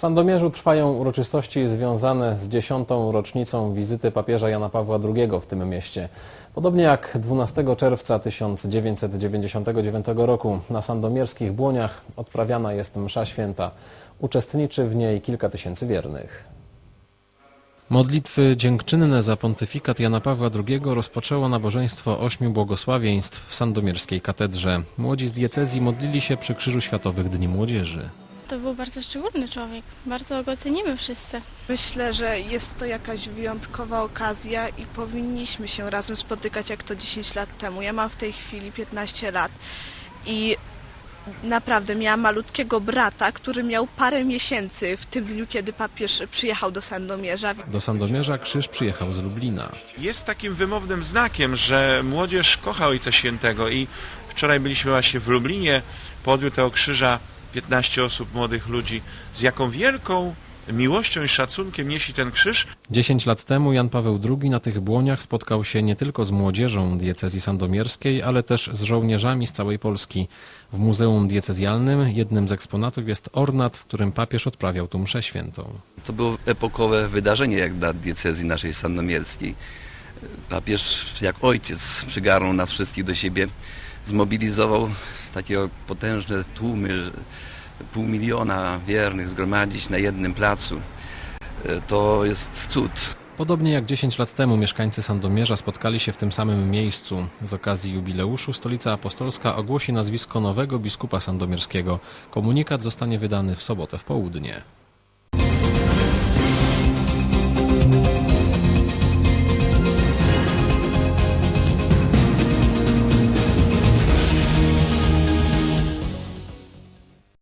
W Sandomierzu trwają uroczystości związane z dziesiątą rocznicą wizyty papieża Jana Pawła II w tym mieście. Podobnie jak 12 czerwca 1999 roku na sandomierskich Błoniach odprawiana jest msza święta. Uczestniczy w niej kilka tysięcy wiernych. Modlitwy dziękczynne za pontyfikat Jana Pawła II rozpoczęło nabożeństwo ośmiu błogosławieństw w sandomierskiej katedrze. Młodzi z diecezji modlili się przy Krzyżu Światowych Dni Młodzieży. To był bardzo szczególny człowiek. Bardzo go cenimy wszyscy. Myślę, że jest to jakaś wyjątkowa okazja i powinniśmy się razem spotykać jak to 10 lat temu. Ja mam w tej chwili 15 lat i naprawdę miałam malutkiego brata, który miał parę miesięcy w tym dniu, kiedy papież przyjechał do Sandomierza. Do Sandomierza krzyż przyjechał z Lublina. jest takim wymownym znakiem, że młodzież kocha Ojca Świętego i wczoraj byliśmy właśnie w Lublinie, po odbiór tego krzyża 15 osób, młodych ludzi, z jaką wielką miłością i szacunkiem nieśli ten krzyż. 10 lat temu Jan Paweł II na tych błoniach spotkał się nie tylko z młodzieżą diecezji sandomierskiej, ale też z żołnierzami z całej Polski. W Muzeum Diecezjalnym jednym z eksponatów jest ornat, w którym papież odprawiał tu mszę świętą. To było epokowe wydarzenie jak dla diecezji naszej sandomierskiej. Papież jak ojciec przygarnął nas wszystkich do siebie, zmobilizował takie potężne tłumy, pół miliona wiernych zgromadzić na jednym placu. To jest cud. Podobnie jak 10 lat temu mieszkańcy Sandomierza spotkali się w tym samym miejscu. Z okazji jubileuszu Stolica Apostolska ogłosi nazwisko nowego biskupa sandomierskiego. Komunikat zostanie wydany w sobotę w południe.